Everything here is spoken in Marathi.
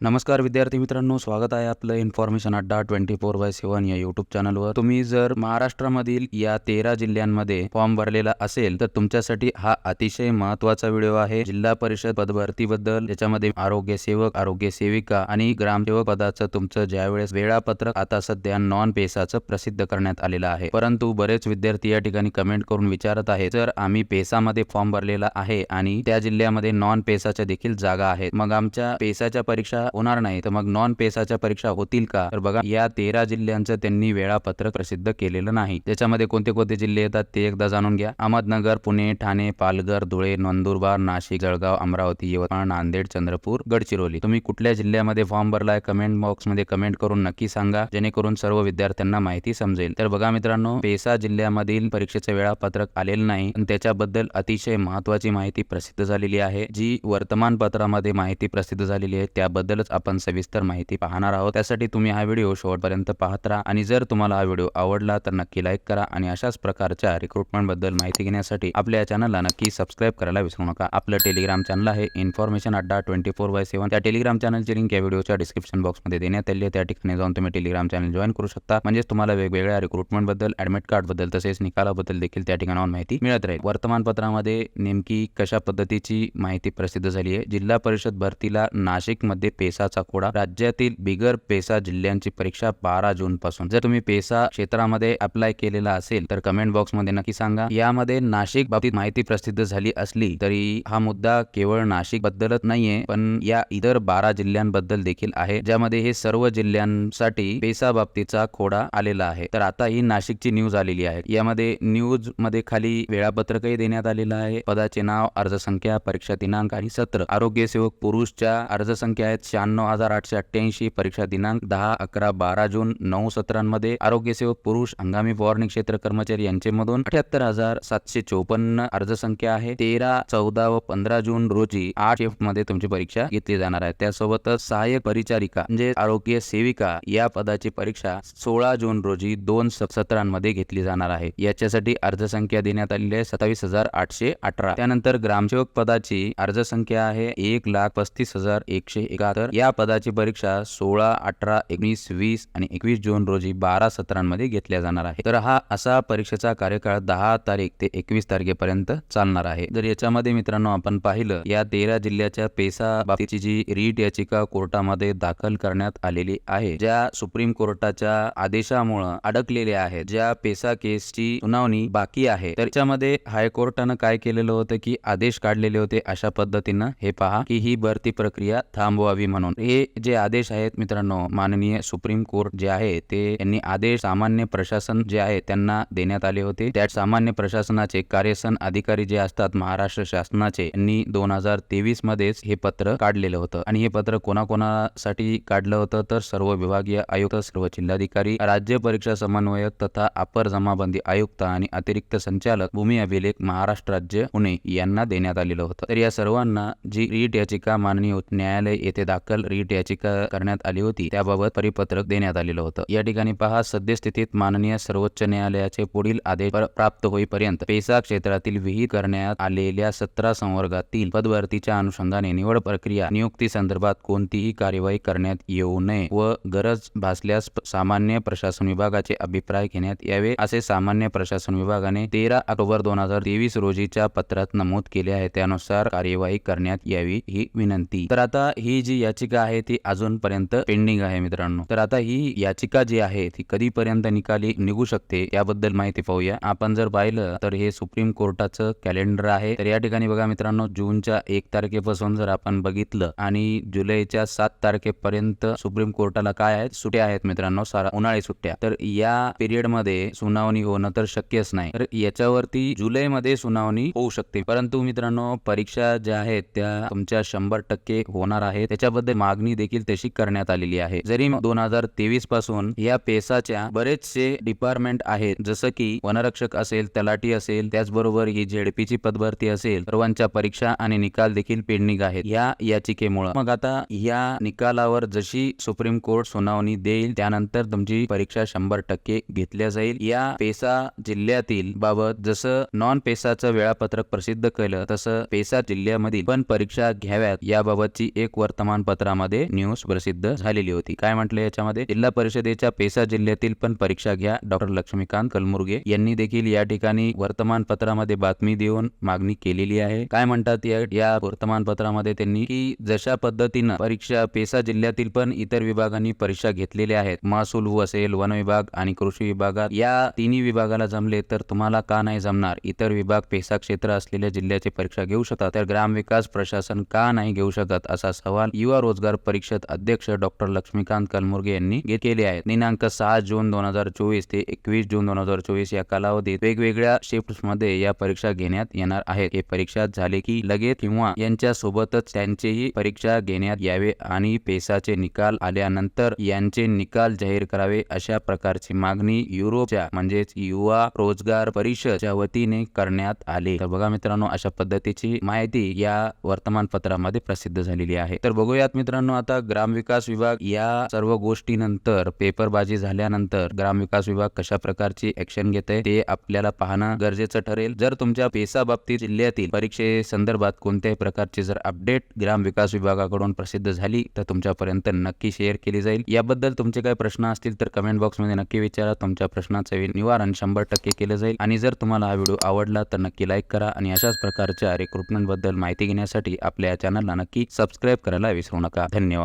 नमस्कार विद्यार्थी मित्रांनो स्वागत आहे आपलं इन्फॉर्मेशन अड्डा ट्वेंटी फोर बाय सेवन या युट्यूब चॅनलवर तुम्ही जर महाराष्ट्रामधील या तेरा जिल्ह्यांमध्ये फॉर्म भरलेला असेल तर तुमच्यासाठी हा अतिशय महत्त्वाचा व्हिडिओ आहे. जिल्हा परिषद पदभरतीबद्दल ज्याच्यामध्ये आरोग्य सेवक आरोग्य सेविका आणि ग्रामसेवक पदाचं तुमचं ज्यावेळेस वेळापत्रक आता सध्या नॉन पेसाचं प्रसिद्ध करण्यात आलेलं आहे. परंतु बरेच विद्यार्थी या ठिकाणी कमेंट करून विचारत आहेत जर आम्ही पेसामध्ये फॉर्म भरलेला आहे आणि त्या जिल्ह्यामध्ये नॉन पेसाच्या देखील जागा आहेत मग आमच्या पेसाच्या परीक्षा होणार नाही. तर मग नॉन पेसाच्या परीक्षा होतील का? तर बघा या तेरा जिल्ह्यांचं त्यांनी वेळापत्रक प्रसिद्ध केलेलं नाही. त्याच्यामध्ये कोणते कोणते जिल्हे येतात ते एकदा जाणून घ्या. अहमदनगर पुणे ठाणे पालघर धुळे नंदुरबार नाशिक जळगाव अमरावती यवतमाळ नांदेड चंद्रपूर गडचिरोली. तुम्ही कुठल्या जिल्ह्यामध्ये फॉर्म भरलाय कमेंट बॉक्समध्ये कमेंट करून नक्की सांगा. जेणेकरून सर्व विद्यार्थ्यांना माहिती समजेल. तर बघा मित्रांनो पेसा जिल्ह्यामधील परीक्षेचे वेळापत्रक आलेलं नाही. आणि त्याच्याबद्दल अतिशय महत्वाची माहिती प्रसिद्ध झालेली आहे. जी वर्तमानपत्रामध्ये माहिती प्रसिद्ध झालेली आहे त्याबद्दल याबद्दलच आपण सविस्तर माहिती पाहणार आहोत. त्यासाठी तुम्ही हा व्हिडिओ शेवटपर्यंत पाहत राहा आणि जर तुम्हाला हा व्हिडिओ आवडला तर नक्की लाईक करा आणि अशाच प्रकारच्या रिक्रुटमेंटबद्दल माहिती घेण्यासाठी आपल्या या चॅनलला नक्की सबस्क्राईब करायला विसरू नका. आपलं टेलिग्राम चॅनल आहे information Adda twenty four by seven त्या टेलिग्राम चॅनलची लिंक या व्हिडिओच्या डिस्क्रिप्शन बॉक्समध्ये देण्यात आली आहे. त्या ठिकाणी जाऊन तुम्ही टेलिग्राम चॅनल जॉईन करू शकता. म्हणजेच तुम्हाला वेगवेगळ्या रिक्रुटमेंटबद्दल ॲडमिट ऍडमिट तसेच निकालाबद्दल देखील त्या ठिकाणावर माहिती मिळत राहील. वर्तमानपत्रामध्ये नेमकी कशा पद्धतीची माहिती प्रसिद्ध झाली आहे? जिल्हा परिषद भरतीला नाशिकमध्ये पे पेसाचा कोडा राज्यातील बिगर पेसा जिल्ह्यांची परीक्षा बारा जून पासून जर तुम्ही पेसा क्षेत्रामध्ये अप्लाय केलेला असेल तर कमेंट बॉक्समध्ये नक्की सांगा. यामध्ये नाशिक बाबतीत माहिती प्रसिद्ध झाली असली तरी हा मुद्दा केवळ नाशिक बद्दलच नाहीये पण या इतर बारा जिल्ह्यांबद्दल देखील आहे ज्यामध्ये हे सर्व जिल्ह्यांसाठी पेसा बाबतीचा खोडा आलेला आहे. तर आता ही नाशिकची न्यूज आलेली आहे. यामध्ये न्यूजमध्ये खाली वेळापत्रकही देण्यात आलेलं आहे. पदाचे नाव अर्जसंख्या परीक्षा दिनांक आणि सत्र. आरोग्य सेवक पुरुषच्या अर्जसंख्या आहेत शहाण्णव हजार आठशे अठ्ठ्याऐंशी परीक्षा दिनांक दहा अकरा बारा जून नऊ सत्रांमध्ये आरोग्य सेवक पुरुष हंगामी फवारणी क्षेत्र कर्मचारी यांच्यामधून अठ्याहत्तर हजार सातशे चौपन्न अर्जसंख्या आहे. तेरा चौदा व पंधरा जून रोजी आठ शिफ्टमध्ये तुमची परीक्षा घेतली जाणार आहे. त्यासोबतच सहाय्यक परिचारिका म्हणजे आरोग्य सेविका या पदाची परीक्षा सोळा जून रोजी दोन स- सत्रांमध्ये घेतली जाणार आहे. याच्यासाठी अर्जसंख्या देण्यात आलेली आहे सत्तावीस हजार आठशे अठरा. त्यानंतर ग्रामसेवक पदाची अर्जसंख्या आहे एक लाख पस्तीस हजार एकशे एकाहत्तर. या पदाची परीक्षा सोळा अठरा एकोणीस वीस आणि एकवीस जून रोजी बारा सत्रांमध्ये घेतल्या जाणार आहे. तर हा असा परीक्षेचा कार्यकाळ दहा तारीख ते एकवीस तारखेपर्यंत चालणार आहे. जर याच्यामध्ये मित्रांनो आपण पाहिलं या तेरा जिल्ह्याच्या पेसा बाबतीची जी रीट याचिका कोर्टामध्ये दाखल करण्यात आलेली आहे ज्या सुप्रीम कोर्टाच्या आदेशामुळं अडकलेल्या आहेत ज्या पेसा केसची सुनावणी बाकी आहे. तर त्याच्यामध्ये हायकोर्टानं काय केलेलं होतं की आदेश काढलेले होते अशा पद्धतीनं हे पहा की ही भरती प्रक्रिया थांबवावी म्हणून. हे जे आदेश आहेत मित्रांनो माननीय सुप्रीम कोर्ट जे आहे ते यांनी आदेश सामान्य प्रशासन जे आहे त्यांना देण्यात आले होते. त्यात सामान्य प्रशासनाचे कार्यसन अधिकारी जे असतात महाराष्ट्र शासनाचे यांनी दोन हजार तेवीस मध्येच हे पत्र काढलेलं होतं. आणि हे पत्र कोणाकोणासाठी काढलं होतं तर सर्व विभागीय आयुक्त सर्व जिल्हाधिकारी राज्य परीक्षा समन्वयक तथा अपर जमाबंदी आयुक्त आणि अतिरिक्त संचालक भूमी अभिलेख महाराष्ट्र राज्य पुणे यांना देण्यात आलेलं होतं. तर या सर्वांना जी रीट याचिका माननीय उच्च न्यायालय येथे दाखल रीट याचिका करण्यात आली होती. त्याबाबत परिपत्रक देण्यात आलेलं होतं. या ठिकाणी पहा सद्यस्थितीत माननीय सर्वोच्च न्यायालयाचे पुढील आदेश प्राप्त होईपर्यंत पेसा क्षेत्रातील विहित करण्यात आलेल्या सतरा संवर्गातील पदभरतीच्या अनुषंगाने निवड प्रक्रिया नियुक्ती संदर्भात कोणतीही कार्यवाही करण्यात येऊ नये व गरज भासल्यास सामान्य प्रशासन विभागाचे अभिप्राय घेण्यात यावे असे सामान्य प्रशासन विभागाने तेरा ऑक्टोबर दोन हजार तेवीस रोजीच्या पत्रात नमूद केले आहे. त्यानुसार कार्यवाही करण्यात यावी ही विनंती. तर आता ही जी याचिका आहे ती अजूनपर्यंत पेंडिंग आहे मित्रांनो. तर आता ही याचिका जी आहे ती कधीपर्यंत निकाली निघू शकते याबद्दल माहिती पाहूया. आपण जर पाहिलं तर हे सुप्रीम कोर्टाचं कॅलेंडर आहे. तर या ठिकाणी बघा मित्रांनो जूनच्या एक तारखेपासून जर आपण बघितलं आणि जुलैच्या सात तारखेपर्यंत सुप्रीम कोर्टाला काय आहेत? सुट्या आहेत मित्रांनो सारा उन्हाळी सुट्ट्या. तर या पिरियडमध्ये सुनावणी होणं तर शक्यच नाही. तर याच्यावरती जुलै मध्ये सुनावणी होऊ शकते. परंतु मित्रांनो परीक्षा ज्या आहेत त्या तुमच्या शंभर टक्के होणार आहे त्याच्याबद्दल मागणी देखील तशी करण्यात आलेली आहे. जरी दोन हजार तेवीसपासून या पेसाच्या बरेचसे डिपार्टमेंट आहेत. जसं की वनरक्षक असेल तलाठी असेल त्याचबरोबर ही झेडपीची पदभरती असेल सर्वांच्या परीक्षा आणि निकाल देखील पेंडिंग आहेत या याचिकेमुळे. मग आता या निकालावर जशी सुप्रीम कोर्ट सुनावणी देईल त्यानंतर तुमची परीक्षा शंभर टक्के घेतल्या जाईल. या पेसा जिल्ह्यातील बाबत जसं नॉन पेसाचं वेळापत्रक प्रसिद्ध केलं तसं पेसा जिल्ह्यामधील पण परीक्षा घ्याव्यात. याबाबतची एक वर्तमान वर्तमानपत्रामध्ये न्यूज प्रसिद्ध झालेली होती. काय म्हटलं याच्यामध्ये? जिल्हा परिषदेच्या पेसा जिल्ह्यातील पण परीक्षा घ्या. डॉक्टर लक्ष्मीकांत कलमुर्गे यांनी देखील या ठिकाणी वर्तमानपत्रामध्ये बातमी देऊन मागणी केलेली आहे. काय म्हणतात या वर्तमानपत्रामध्ये त्यांनी की जशा पद्धतीनं परीक्षा पेसा जिल्ह्यातील पण इतर विभागांनी परीक्षा घेतलेल्या आहेत. महसूल असेल वन विभाग आणि कृषी विभागात या तिन्ही विभागाला जमले तर तुम्हाला का नाही जमणार? इतर विभाग पेसा क्षेत्र असलेल्या जिल्ह्याची परीक्षा घेऊ शकतात. तर ग्रामविकास प्रशासन का नाही घेऊ शकत? असा सवाल युवा रोजगार परिषद अध्यक्ष डॉक्टर लक्ष्मीकांत कलमुर्गे यांनी केले आहेत. दिनांक सहा जून दोन हजार चोवीस ते एकवीस जून दोन हजार चोवीस या कालावधीत वेगवेगळ्या शिफ्टमध्ये या परीक्षा घेण्यात येणार आहेत. हे परीक्षा झाले की लगेच किंवा यांच्या सोबतच त्यांचेही परीक्षा घेण्यात यावे आणि पेसाचे निकाल आल्यानंतर यांचे निकाल जाहीर करावे अशा प्रकारची मागणी युरोपच्या म्हणजेच युवा रोजगार परिषदच्या वतीने करण्यात आले. तर बघा मित्रांनो अशा पद्धतीची माहिती या वर्तमानपत्रामध्ये प्रसिद्ध झालेली आहे. तर बघूया बघूयात मित्रांनो आता ग्रामविकास विभाग या सर्व गोष्टीनंतर पेपरबाजी झाल्यानंतर ग्रामविकास विभाग कशा प्रकारची ऍक्शन घेत आहे ते आपल्याला पाहणं गरजेचं ठरेल. जर तुमच्या पेसा बाबतीत जिल्ह्यातील परीक्षे संदर्भात कोणत्याही प्रकारची जर अपडेट ग्रामविकास विभागाकडून प्रसिद्ध झाली तर तुमच्यापर्यंत नक्की शेअर केली जाईल. याबद्दल तुमचे काही प्रश्न असतील तर कमेंट बॉक्समध्ये नक्की विचारा. तुमच्या प्रश्नाचं निवारण शंभर टक्के केलं जाईल. आणि जर तुम्हाला हा व्हिडिओ आवडला तर नक्की लाईक करा. आणि अशाच प्रकारच्या रिक्रुटमेंटबद्दल माहिती घेण्यासाठी आपल्या चॅनलला नक्की सबस्क्राईब करायला विसरू नका धन्यवाद